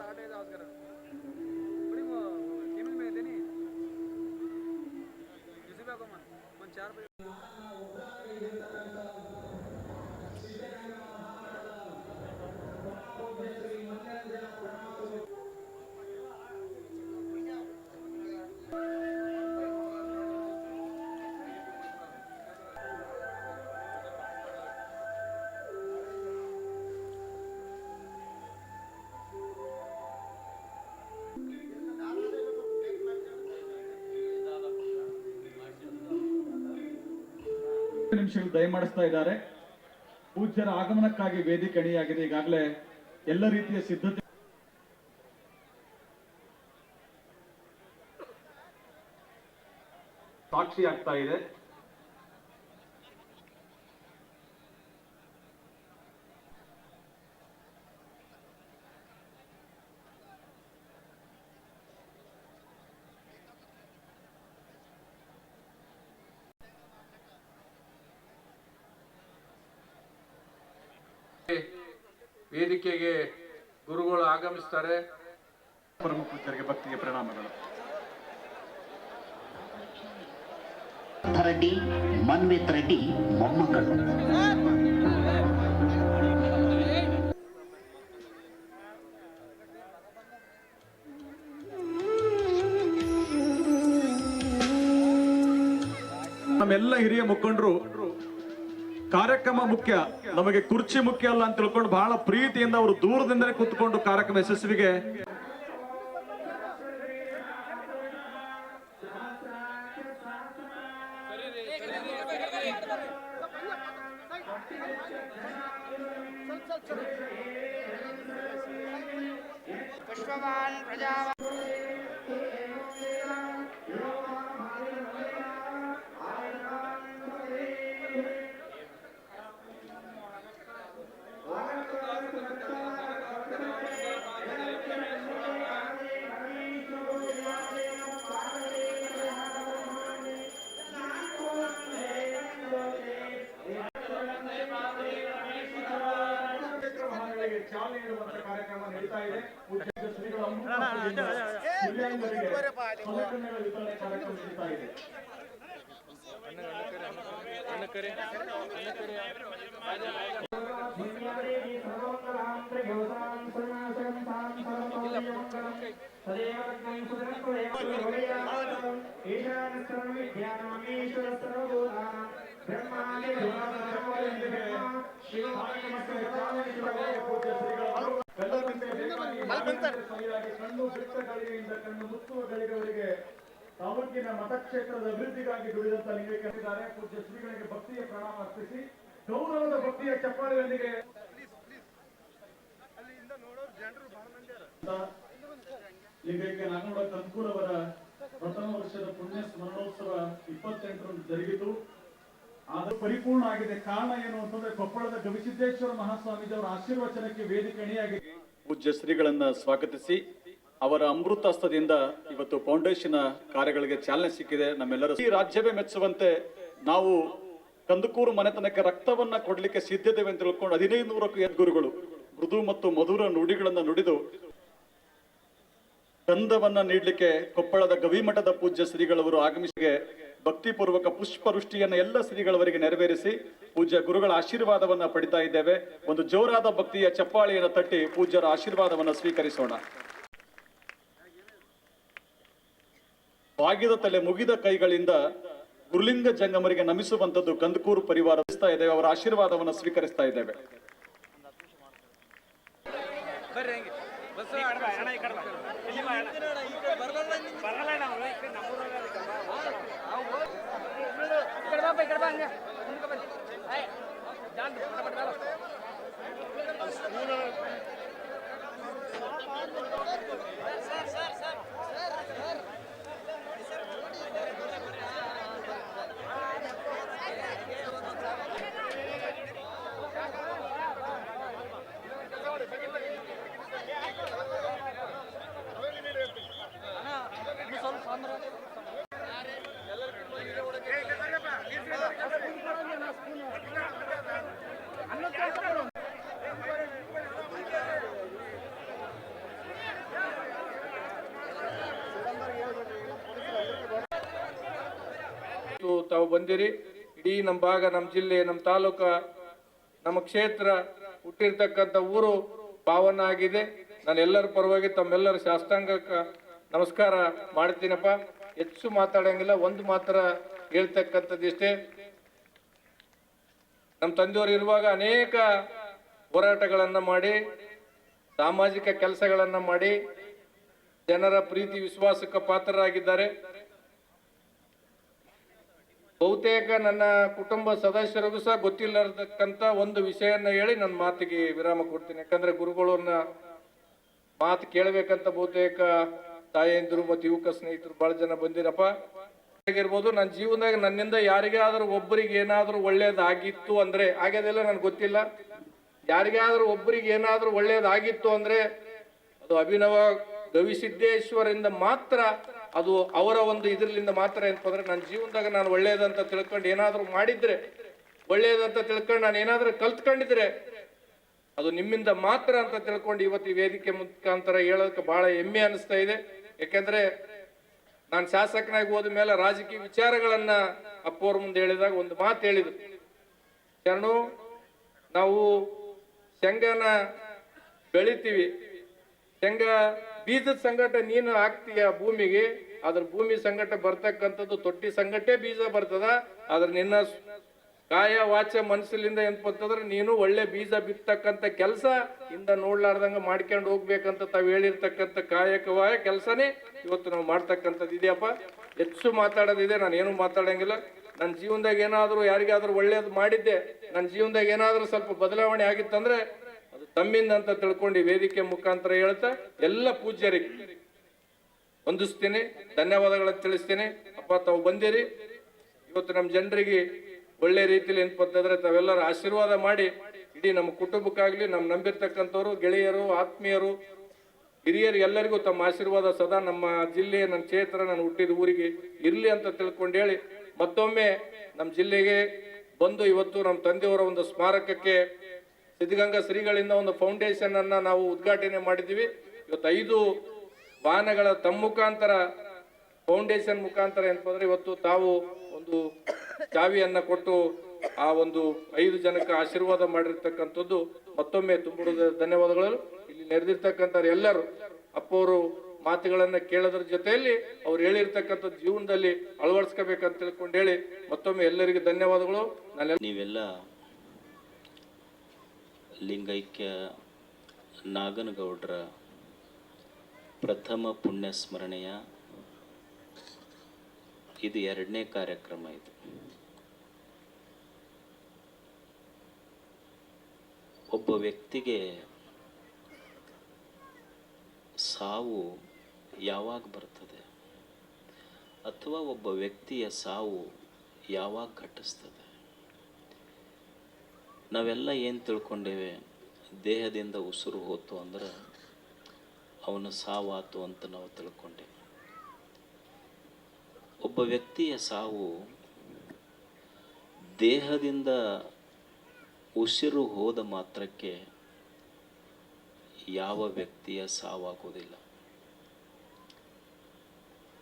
ಮಾತಾಡಿ ನಿಮಿಷಗಳು ದಯಮಾಡಿಸ್ತಾ ಇದ್ದಾರೆ. ಪೂಜ್ಯರ ಆಗಮನಕ್ಕಾಗಿ ವೇದಿಕೆ ಅಣಿಯಾಗಿದೆ ಈಗಾಗಲೇ ಎಲ್ಲ ರೀತಿಯ ಸಿದ್ಧತೆ ಸಾಕ್ಷಿ ಆಗ್ತಾ ಇದೆ. ವೇದಿಕೆಗೆ ಗುರುಗಳು ಆಗಮಿಸ್ತಾರೆ. ಪರಮ ಪೂಜ್ಯರಿಗೆ ಭಕ್ತಿಗೆ ಪ್ರಣಾಮಗಳು. ರೆಡ್ಡಿ ಮನ್ವಿತ್ ರೆಡ್ಡಿ ಮೊಮ್ಮಕ್ಕಳು. ನಮ್ಮೆಲ್ಲ ಹಿರಿಯ ಮುಖಂಡರು ಕಾರ್ಯಕ್ರಮ ಮುಖ್ಯ. ನಮಗೆ ಕುರ್ಚಿ ಮುಖ್ಯ ಅಲ್ಲ ಅಂತ ತಿಳ್ಕೊಂಡು ಬಹಳ ಪ್ರೀತಿಯಿಂದ ಅವರು ದೂರದಿಂದಲೇ ಕೂತ್ಕೊಂಡು ಕಾರ್ಯಕ್ರಮ ಯಶಸ್ವಿಗೆ ಚಾಲನೆ ಸರಿಯಾಗಿ ಕಣ್ಣು ಬಿಟ್ಟ ಗಳಿಗೆಯಿಂದ ಕಣ್ಣು ಗಳಿಗೆವರೆಗೆ ತಾಲೂಕಿನ ಮತಕ್ಷೇತ್ರದ ಅಭಿವೃದ್ಧಿಗಾಗಿ ದುಡಿದಂತ ನೀವೇ ಕರೆದಿದ್ದಾರೆ ಪೂಜ್ಯ ಶ್ರೀಗಳಿಗೆ ಭಕ್ತಿಯ ಪ್ರಣಾಮ ಅರ್ಪಿಸಿ. ಗೌರವದ ಭಕ್ತಿಯ ಚಪ್ಪಾಳೆಯೊಂದಿಗೆ ಲಿಂಗೈಕ್ಯ ನಾಡಕ ಕಂಕೂರವರ ಪ್ರಥಮ ವರ್ಷದ ಪುಣ್ಯ ಸ್ಮರಣೋತ್ಸವ ಇಪ್ಪತ್ತೆಂಟರಂದು ಜರುಗಿತು. ಅದು ಪರಿಪೂರ್ಣ ಆಗಿದೆ. ಕಾರಣ ಏನು ಅಂತಂದ್ರೆ ಕೊಪ್ಪಳದ ಗವಿಸಿದ್ದೇಶ್ವರ ಮಹಾಸ್ವಾಮೀಜಿ ಅವರ ಆಶೀರ್ವಚನಕ್ಕೆ ವೇದಿಕೆ ಅಣಿಯಾಗಿದೆ. ಪೂಜ್ಯ ಶ್ರೀಗಳನ್ನ ಸ್ವಾಗತಿಸಿ. ಅವರ ಅಮೃತಾಸ್ತದಿಂದ ಇವತ್ತು ಫೌಂಡೇಶನ್ ಕಾರ್ಯಗಳಿಗೆ ಚಾಲನೆ ಸಿಕ್ಕಿದೆ. ನಮ್ಮೆಲ್ಲರೂ ಈ ರಾಜ್ಯವೇ ಮೆಚ್ಚುವಂತೆ ನಾವು ಕಂದಕೂರು ಮನೆತನಕ್ಕೆ ರಕ್ತವನ್ನ ಕೊಡಲಿಕ್ಕೆ ಸಿದ್ಧತೆವೆ ಅಂತ ತಿಳ್ಕೊಂಡು ಹದಿನೈದು ನೂರಕ್ಕೂ ಎದ್ಗುರುಗಳು ಮೃದು ಮತ್ತು ಮಧುರ ನುಡಿಗಳನ್ನು ನುಡಿದು ಗಂಧವನ್ನ ನೀಡಲಿಕ್ಕೆ ಕೊಪ್ಪಳದ ಗವಿಮಠದ ಪೂಜ್ಯ ಶ್ರೀಗಳವರು ಆಗಮಿಸಿಗೆ ಭಕ್ತಿಪೂರ್ವಕ ಪುಷ್ಪವೃಷ್ಟಿಯನ್ನ ಎಲ್ಲ ಶ್ರೀಗಳವರಿಗೆ ನೆರವೇರಿಸಿ ಪೂಜ್ಯ ಗುರುಗಳ ಆಶೀರ್ವಾದವನ್ನ ಪಡಿತಾ ಇದ್ದೇವೆ. ಒಂದು ಜೋರಾದ ಭಕ್ತಿಯ ಚಪ್ಪಾಳಿಯನ್ನು ತಟ್ಟಿ ಪೂಜ್ಯರ ಆಶೀರ್ವಾದವನ್ನು ಸ್ವೀಕರಿಸೋಣ. ಬಾಗಿದ ತಲೆ ಮುಗಿದ ಕೈಗಳಿಂದ ಗುರುಲಿಂಗ ಜಂಗಮರಿಗೆ ನಮಿಸುವಂತದ್ದು ಕಂದಕೂರು ಪರಿವಾರ ಇದ್ದೇವೆ. ಅವರ ಆಶೀರ್ವಾದವನ್ನು ಸ್ವೀಕರಿಸ್ತಾ ಇದ್ದೇವೆ. ತಾವು ಬಂದಿರಿ. ಇಡೀ ನಮ್ಮ ಭಾಗ ನಮ್ಮ ಜಿಲ್ಲೆ ನಮ್ಮ ತಾಲೂಕ, ನಮ್ಮ ಕ್ಷೇತ್ರ ಹುಟ್ಟಿರ್ತಕ್ಕಂಥ ಊರು ಪಾವನ ಆಗಿದೆ. ನಾನು ಎಲ್ಲರ ಪರವಾಗಿ ತಮ್ಮೆಲ್ಲರ ಶಾಸ್ತ್ರಾಂಗಕ್ಕೆ ನಮಸ್ಕಾರ ಮಾಡ್ತೀನಪ್ಪ. ಹೆಚ್ಚು ಮಾತಾಡಂಗಿಲ್ಲ, ಒಂದು ಮಾತ್ರ ಹೇಳ್ತಕ್ಕಂಥದ್ದಿಷ್ಟೇ ನಮ್ಮ ತಂದೆಯವರು ಇರುವಾಗ ಅನೇಕ ಹೋರಾಟಗಳನ್ನ ಮಾಡಿ, ಸಾಮಾಜಿಕ ಕೆಲಸಗಳನ್ನ ಮಾಡಿ, ಜನರ ಪ್ರೀತಿ, ವಿಶ್ವಾಸಕ್ಕೆ ಪಾತ್ರರಾಗಿದ್ದಾರೆ. ಬಹುತೇಕ ನನ್ನ ಕುಟುಂಬ ಸದಸ್ಯರಿಗೂ ಸಹ ಗೊತ್ತಿಲ್ಲರತಕ್ಕಂಥ ಒಂದು ವಿಷಯನ್ನ ಹೇಳಿ ನನ್ನ ಮಾತಿಗೆ ವಿರಾಮ ಕೊಡ್ತೀನಿ. ಯಾಕಂದ್ರೆ ಗುರುಗಳನ್ನ ಮಾತು ಕೇಳಬೇಕಂತ ಬಹುತೇಕ ತಾಯಂದಿರು ಮತ್ತು ಯುವಕ ಸ್ನೇಹಿತರು ಬಹಳ ಜನ ಬಂದಿರಪ್ಪ. ಆಗಿರ್ಬೋದು ನನ್ನ ಜೀವನದಾಗ ನನ್ನಿಂದ ಯಾರಿಗಾದರೂ ಒಬ್ಬರಿಗೆ ಏನಾದರೂ ಒಳ್ಳೇದಾಗಿತ್ತು ಅಂದ್ರೆ ಆಗ್ಯದೆಲ್ಲ ನನ್ಗೆ ಗೊತ್ತಿಲ್ಲ. ಯಾರಿಗಾದರೂ ಒಬ್ಬರಿಗೆ ಏನಾದರೂ ಒಳ್ಳೇದಾಗಿತ್ತು ಅಂದ್ರೆ, ಅದು ಅಭಿನವ ಗವಿಸಿದ್ದೇಶ್ವರಿಂದ ಮಾತ್ರ ಅದು ಅವರ ಒಂದು ಇದರಿಂದ ಮಾತ್ರ ಏನಪ್ಪ ಅಂದ್ರೆ ನನ್ನ ಜೀವನದಾಗ ನಾನು ಒಳ್ಳೇದಂತ ತಿಳ್ಕೊಂಡು ಏನಾದರೂ ಮಾಡಿದ್ರೆ, ಒಳ್ಳೇದಂತ ತಿಳ್ಕೊಂಡು ನಾನು ಏನಾದರೂ ಕಲ್ತ್ಕೊಂಡಿದ್ರೆ, ಅದು ನಿಮ್ಮಿಂದ ಮಾತ್ರ ಅಂತ ತಿಳ್ಕೊಂಡು ಇವತ್ತು ಈ ವೇದಿಕೆ ಮುಖಾಂತರ ಹೇಳೋದಕ್ಕೆ ಬಹಳ ಹೆಮ್ಮೆ ಅನಿಸ್ತಾ ಇದೆ. ಯಾಕೆಂದ್ರೆ ನಾನು ಶಾಸಕನಾಗಿ ಹೋದ ಮೇಲೆ ರಾಜಕೀಯ ವಿಚಾರಗಳನ್ನ ಅಪ್ಪವ್ರ ಮುಂದೆ ಹೇಳಿದಾಗ ಒಂದು ಮಾತು ಹೇಳಿದ್ರು. ಶರಣು, ನಾವು ಶೇಂಗನ ಬೆಳಿತೀವಿ. ಶೇಂಗಾ ಬೀಜದ ಸಂಗಟ ನೀನು ಹಾಕ್ತೀಯ ಭೂಮಿಗೆ ಅದ್ರ ಭೂಮಿ ಸಂಗಟ ಬರ್ತಕ್ಕಂಥದ್ದು ತೊಟ್ಟಿ ಸಂಗಟೇ ಬೀಜ ಬರ್ತದ, ಆದ್ರೆ ನಿನ್ನ ಕಾಯ ವಾಚ ಮನಸ್ಸಿನಿಂದ ಏನ್ಪಂತಂದ್ರೆ ನೀನು ಒಳ್ಳೆ ಬೀಜ ಬಿತ್ತಕ್ಕಂತ ಕೆಲಸ ಇಂದ ನೋಡ್ಲಾರ್ದಂಗ ಮಾಡ್ಕೊಂಡು ಹೋಗ್ಬೇಕಂತ ತಾವ್ ಹೇಳಿರ್ತಕ್ಕಂಥ ಕಾಯಕವಾಯ ಕೆಲಸನೇ ಇವತ್ತು ನಾವು ಮಾಡ್ತಕ್ಕಂಥದ್ದು ಇದೆಯಪ್ಪ ಹೆಚ್ಚು ಮಾತಾಡೋದಿದೆ, ನಾನು ಏನು ಮಾತಾಡಂಗಿಲ್ಲ. ನನ್ನ ಜೀವನದಾಗ ಏನಾದರೂ ಯಾರಿಗಾದ್ರೂ ಒಳ್ಳೇದು ಮಾಡಿದ್ದೆ ನನ್ನ ಜೀವನದಾಗ ಏನಾದರೂ ಸ್ವಲ್ಪ ಬದಲಾವಣೆ ಆಗಿತ್ತಂದ್ರೆ ತಮ್ಮಿಂದ ಅಂತ ತಿಳ್ಕೊಂಡು ವೇದಿಕೆ ಮುಖಾಂತರ ಹೇಳ್ತಾ ಎಲ್ಲ ಪೂಜ್ಯರಿಗೆ ಹೊಂದಿಸ್ತೀನಿ ಧನ್ಯವಾದಗಳನ್ನು ತಿಳಿಸ್ತೀನಿ. ಅಪ್ಪ, ತಾವು ಬಂದಿರಿ. ಇವತ್ತು ನಮ್ಮ ಜನರಿಗೆ ಒಳ್ಳೆ ರೀತಿಯಲ್ಲಿ ಏನಪ್ಪಂತಂದ್ರೆ ತಾವೆಲ್ಲರ ಆಶೀರ್ವಾದ ಮಾಡಿ ಇಡೀ ನಮ್ಮ ಕುಟುಂಬಕ್ಕಾಗ್ಲಿ, ನಮ್ಮ ನಂಬಿರ್ತಕ್ಕಂಥವ್ರು, ಗೆಳೆಯರು, ಆತ್ಮೀಯರು, ಹಿರಿಯರು ಎಲ್ಲರಿಗೂ ತಮ್ಮ ಆಶೀರ್ವಾದ ಸದಾ ನಮ್ಮ ಜಿಲ್ಲೆ, ನನ್ನ ಕ್ಷೇತ್ರ ನಾನು ಹುಟ್ಟಿದ ಊರಿಗೆ ಇರ್ಲಿ ಅಂತ ತಿಳ್ಕೊಂಡು ಹೇಳಿ ಮತ್ತೊಮ್ಮೆ ನಮ್ಮ ಜಿಲ್ಲೆಗೆ ಬಂದು ಇವತ್ತು ನಮ್ಮ ತಂದೆಯವರ ಒಂದು ಸ್ಮಾರಕಕ್ಕೆ ಸಿದ್ಧಗಂಗಾ ಶ್ರೀಗಳಿಂದ ಒಂದು ಫೌಂಡೇಶನ್ ಅನ್ನ ನಾವು ಉದ್ಘಾಟನೆ ಮಾಡಿದ್ದೀವಿ. ಇವತ್ತು ಐದು ವಾಹನಗಳ ತಮ್ಮ ಮುಖಾಂತರ ಫೌಂಡೇಶನ್ ಮುಖಾಂತರ ಏನಪ್ಪ ಅಂದ್ರೆ ಇವತ್ತು ತಾವು ಒಂದು ಚಾವಿಯನ್ನ ಕೊಟ್ಟು ಆ ಒಂದು ಐದು ಜನಕ್ಕೆ ಆಶೀರ್ವಾದ ಮಾಡಿರ್ತಕ್ಕಂಥದ್ದು. ಮತ್ತೊಮ್ಮೆ ತುಂಬ ಧನ್ಯವಾದಗಳು. ಇಲ್ಲಿ ನೆರೆದಿರ್ತಕ್ಕಂಥ ಎಲ್ಲರೂ ಅಪ್ಪವರು ಮಾತುಗಳನ್ನ ಕೇಳೋದ್ರ ಜೊತೆಯಲ್ಲಿ ಅವ್ರು ಹೇಳಿರ್ತಕ್ಕಂಥ ಜೀವನದಲ್ಲಿ ಅಳವಡಿಸ್ಕೋಬೇಕಂತ ತಿಳ್ಕೊಂಡು ಹೇಳಿ ಮತ್ತೊಮ್ಮೆ ಎಲ್ಲರಿಗೂ ಧನ್ಯವಾದಗಳು. ನಾನು ನೀವೆಲ್ಲ ಲಿಂಗೈಕ್ಯ ನಾಗನಗೌಡರ ಪ್ರಥಮ ಪುಣ್ಯ ಸ್ಮರಣೆಯ ಇದು ಎರಡನೇ ಕಾರ್ಯಕ್ರಮ ಇದು. ಒಬ್ಬ ವ್ಯಕ್ತಿಗೆ ಸಾವು ಯಾವಾಗ ಬರ್ತದೆ? ಅಥವಾ ಒಬ್ಬ ವ್ಯಕ್ತಿಯ ಸಾವು ಯಾವಾಗ ಘಟಿಸ್ತದೆ? ನಾವೆಲ್ಲ ಏನು ತಿಳ್ಕೊಂಡೇವೆ? ದೇಹದಿಂದ ಉಸಿರು ಹೋತು ಅಂದ್ರೆ ಅವನು ಸಾವಾತು ಅಂತ ನಾವು ತಿಳ್ಕೊಂಡೇವೆ. ಒಬ್ಬ ವ್ಯಕ್ತಿಯ ಸಾವು ದೇಹದಿಂದ ಉಸಿರು ಹೋದ ಮಾತ್ರಕ್ಕೆ ಯಾವ ವ್ಯಕ್ತಿಯ ಸಾವಾಗೋದಿಲ್ಲ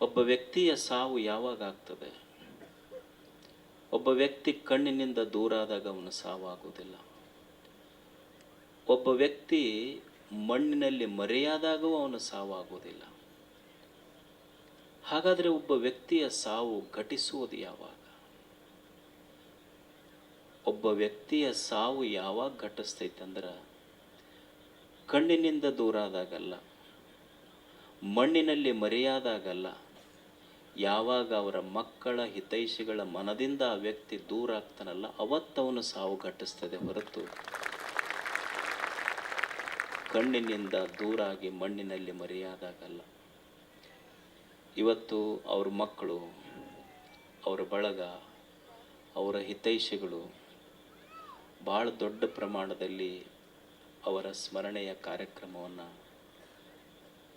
ಒಬ್ಬ ವ್ಯಕ್ತಿಯ ಸಾವು ಯಾವಾಗ ಆಗ್ತದೆ? ಒಬ್ಬ ವ್ಯಕ್ತಿ ಕಣ್ಣಿನಿಂದ ದೂರ ಆದಾಗ ಅವನು ಸಾವಾಗುವುದಿಲ್ಲ. ಒಬ್ಬ ವ್ಯಕ್ತಿ ಮಣ್ಣಿನಲ್ಲಿ ಮರೆಯಾದಾಗೂ ಅವನು ಸಾವಾಗುವುದಿಲ್ಲ. ಹಾಗಾದರೆ ಒಬ್ಬ ವ್ಯಕ್ತಿಯ ಸಾವು ಘಟಿಸುವುದು ಯಾವಾಗ? ಒಬ್ಬ ವ್ಯಕ್ತಿಯ ಸಾವು ಯಾವಾಗ ಘಟಿಸ್ತೈತಂದ್ರೆ, ಕಣ್ಣಿನಿಂದ ದೂರ ಆದಾಗಲ್ಲ ಮಣ್ಣಿನಲ್ಲಿ ಮರೆಯಾದಾಗಲ್ಲ ಯಾವಾಗ ಅವರ ಮಕ್ಕಳ ಹಿತೈಷಿಗಳ ಮನದಿಂದ ಆ ವ್ಯಕ್ತಿ ದೂರ ಆಗ್ತಾನಲ್ಲ ಅವತ್ತವನು ಸಾವು ಘಟಿಸ್ತದೆ ಹೊರತು. ಕಣ್ಣಿನಿಂದ ದೂರಾಗಿ ಮಣ್ಣಿನಲ್ಲಿ ಮರೆಯಾದಾಗಲ್ಲ. ಇವತ್ತು ಅವ್ರ ಮಕ್ಕಳು, ಅವರ ಬಳಗ, ಅವರ ಹಿತೈಷಿಗಳು ಭಾಳ ದೊಡ್ಡ ಪ್ರಮಾಣದಲ್ಲಿ ಅವರ ಸ್ಮರಣೆಯ ಕಾರ್ಯಕ್ರಮವನ್ನು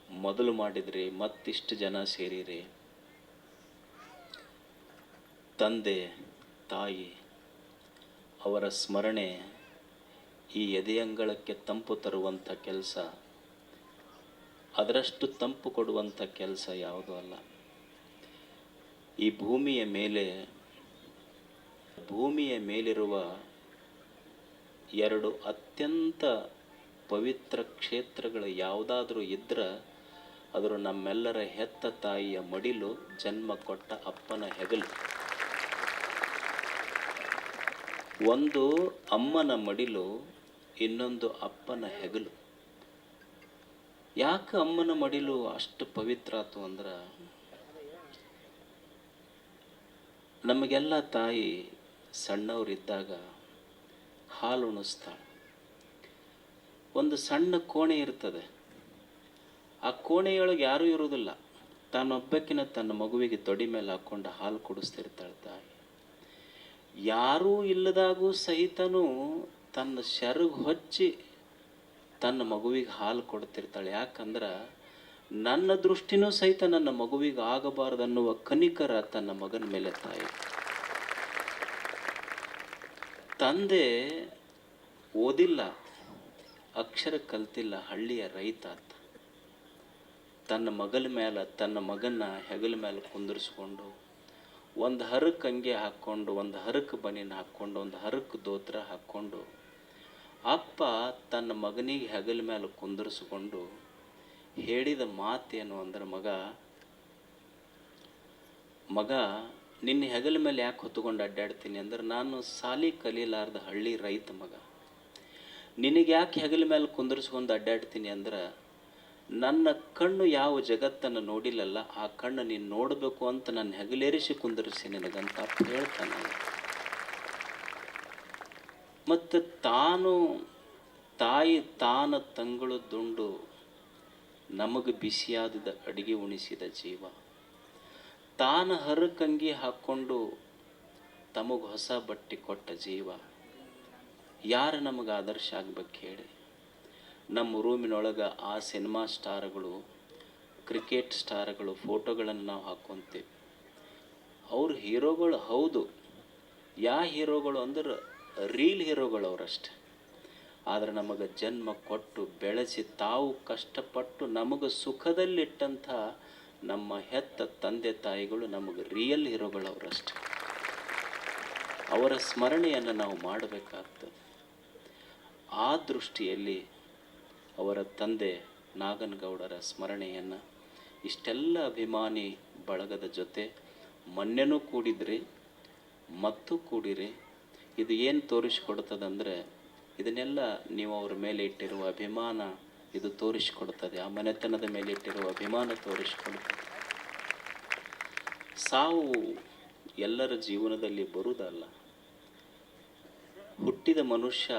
ಮೊದಲು ಮಾಡಿದರೆ ಮತ್ತಿಷ್ಟು ಜನ ಸೇರಿರಿ. ತಂದೆ, ತಾಯಿ, ಅವರ ಸ್ಮರಣೆ ಈ ಎದೆಯಂಗಳಕ್ಕೆ ತಂಪು ತರುವಂಥ ಕೆಲಸ. ಅದರಷ್ಟು ತಂಪು ಕೊಡುವಂಥ ಕೆಲಸ ಯಾವುದೂ ಅಲ್ಲ. ಈ ಭೂಮಿಯ ಮೇಲೆ, ಭೂಮಿಯ ಮೇಲಿರುವ ಎರಡು ಅತ್ಯಂತ ಪವಿತ್ರ ಕ್ಷೇತ್ರಗಳು ಯಾವುದಾದ್ರೂ ಇದ್ದರೆ ಅದರ ನಮ್ಮೆಲ್ಲರ ಹೆತ್ತ ತಾಯಿಯ ಮಡಿಲು ಜನ್ಮ ಕೊಟ್ಟ ಅಪ್ಪನ ಹೆಗಲು. ಒಂದು ಅಮ್ಮನ ಮಡಿಲು, ಇನ್ನೊಂದು ಅಪ್ಪನ ಹೆಗಲು. ಯಾಕೆ ಅಮ್ಮನ ಮಡಿಲು ಅಷ್ಟು ಪವಿತ್ರ ಆತು ಅಂದ್ರೆ, ನಮಗೆಲ್ಲ ತಾಯಿ ಸಣ್ಣವರಿದ್ದಾಗ ಹಾಲು ಉಣಿಸ್ತಾಳೆ. ಒಂದು ಸಣ್ಣ ಕೋಣೆ ಇರ್ತದೆ. ಆ ಕೋಣೆಯೊಳಗೆ ಯಾರೂ ಇರುವುದಿಲ್ಲ. ತಾನೊಬ್ಬಕ್ಕಿನ ತನ್ನ ಮಗುವಿಗೆ ತೊಡಿ ಮೇಲೆ ಹಾಕ್ಕೊಂಡು ಹಾಲು ಕುಡಿಸ್ತಿರ್ತಾಳೆ ತಾಯಿ. ಯಾರೂ ಇಲ್ಲದಾಗೂ ಸಹಿತನೂ ತನ್ನ ಶರಗು ಹೊಚ್ಚಿ ತನ್ನ ಮಗುವಿಗೆ ಹಾಲು ಕೊಡ್ತಿರ್ತಾಳೆ. ಯಾಕಂದ್ರೆ ನನ್ನ ದೃಷ್ಟಿನೂ ಸಹಿತ ನನ್ನ ಮಗುವಿಗೆ ಆಗಬಾರ್ದನ್ನುವ ಕನಿಕರ ತನ್ನ ಮಗನ ಮೇಲೆ ತಾಯಿ. ತಂದೆ ಓದಿಲ್ಲ, ಅಕ್ಷರ ಕಲ್ತಿಲ್ಲ, ಹಳ್ಳಿಯ ರೈತ ತನ್ನ ಮಗಲ ಮೇಲೆ ತನ್ನ ಮಗನ ಹೆಗಲ ಮೇಲೆ ಕುಂದಿರಿಸ್ಕೊಂಡು ಒಂದು ಹರಕ್ಕೆ ಅಂಗಿ ಹಾಕ್ಕೊಂಡು ಒಂದು ಹರಕ್ಕೆ ಬನಿನ ಹಾಕ್ಕೊಂಡು ಒಂದು ಹರಕ್ಕೆ ದೋತ್ರ ಹಾಕ್ಕೊಂಡು ಅಪ್ಪ ತನ್ನ ಮಗನಿಗೆ ಹೆಗಲ ಮೇಲೆ ಕುಂದರ್ಸ್ಕೊಂಡು ಹೇಳಿದ ಮಾತೇನು ಅಂದ್ರೆ, ಮಗ ಮಗ, ನಿನ್ನ ಹೆಗಲ ಮೇಲೆ ಯಾಕೆ ಹೊತ್ಕೊಂಡು ಅಡ್ಡಾಡ್ತೀನಿ ಅಂದ್ರೆ, ನಾನು ಸಾಲಿ ಕಲೀಲಾರ್ದ ಹಳ್ಳಿ ರೈತ ಮಗ. ನಿನಗೆ ಯಾಕೆ ಹೆಗಲ ಮೇಲೆ ಕುಂದರಿಸ್ಕೊಂಡು ಅಡ್ಡಾಡ್ತೀನಿ ಅಂದ್ರೆ ನನ್ನ ಕಣ್ಣು ಯಾವ ಜಗತ್ತನ್ನು ನೋಡಿಲ್ಲಲ್ಲ, ಆ ಕಣ್ಣು ನೀನು ನೋಡಬೇಕು ಅಂತ ನನ್ನ ಹೆಗಲೇರಿಸಿ ಕುಂದರಿಸಿ ನಿನಗಂತ ಹೇಳ್ತಾನೆ. ಮತ್ತು ತಾನು, ತಾಯಿ ತಾನ ತಂಗಳು ದುಂಡು ನಮಗೆ ಬಿಸಿಯಾದ ಅಡಿಗೆ ಉಣಿಸಿದ ಜೀವ. ತಾನು ಹರಕಂಗಿ ಹಾಕ್ಕೊಂಡು ತಮಗೆ ಹೊಸ ಬಟ್ಟೆ ಕೊಟ್ಟ ಜೀವ. ಯಾರು ನಮಗೆ ಆದರ್ಶ ಆಗ್ಬೇಕು ಹೇಳಿ. ನಮ್ಮ ರೂಮಿನೊಳಗೆ ಆ ಸಿನಿಮಾ ಸ್ಟಾರ್ಗಳು, ಕ್ರಿಕೆಟ್ ಸ್ಟಾರ್ಗಳು, ಫೋಟೋಗಳನ್ನು ನಾವು ಹಾಕ್ಕೊತೀವಿ ಅವ್ರ ಹೀರೋಗಳು ಹೌದು. ಯಾ ಹೀರೋಗಳು ಅಂದ್ರೆ ರೀಲ್ ಹೀರೋಗಳು ಅವರಷ್ಟೆ ಆದರೆ ನಮಗೆ ಜನ್ಮ ಕೊಟ್ಟು ಬೆಳೆಸಿ ತಾವು ಕಷ್ಟಪಟ್ಟು ನಮಗೆ ಸುಖದಲ್ಲಿಟ್ಟಂಥ ನಮ್ಮ ಹೆತ್ತ ತಂದೆ ತಾಯಿಗಳು ನಮಗೆ ರಿಯಲ್ ಹೀರೋಗಳು ಅವರಷ್ಟೆ ಅವರ ಸ್ಮರಣೆಯನ್ನು ನಾವು ಮಾಡಬೇಕಾಗ್ತದೆ. ಆ ದೃಷ್ಟಿಯಲ್ಲಿ ಅವರ ತಂದೆ ನಾಗನಗೌಡರ ಸ್ಮರಣೆಯನ್ನು ಇಷ್ಟೆಲ್ಲ ಅಭಿಮಾನಿ ಬಳಗದ ಜೊತೆ ಮೊನ್ನೆನೂ ಕೂಡಿದ್ರಿ, ಮತ್ತು ಕೂಡಿರಿ. ಇದು ಏನು ತೋರಿಸ್ಕೊಡ್ತದಂದರೆ ಇದನ್ನೆಲ್ಲ ನೀವು ಅವ್ರ ಮೇಲೆ ಇಟ್ಟಿರುವ ಅಭಿಮಾನ ಇದು ತೋರಿಸಿಕೊಡ್ತದೆ. ಆ ಮನೆತನದ ಮೇಲೆ ಇಟ್ಟಿರುವ ಅಭಿಮಾನ ತೋರಿಸಿಕೊಡ್ತದೆ. ಸಾವು ಎಲ್ಲರ ಜೀವನದಲ್ಲಿ ಬರುವುದಲ್ಲ. ಹುಟ್ಟಿದ ಮನುಷ್ಯ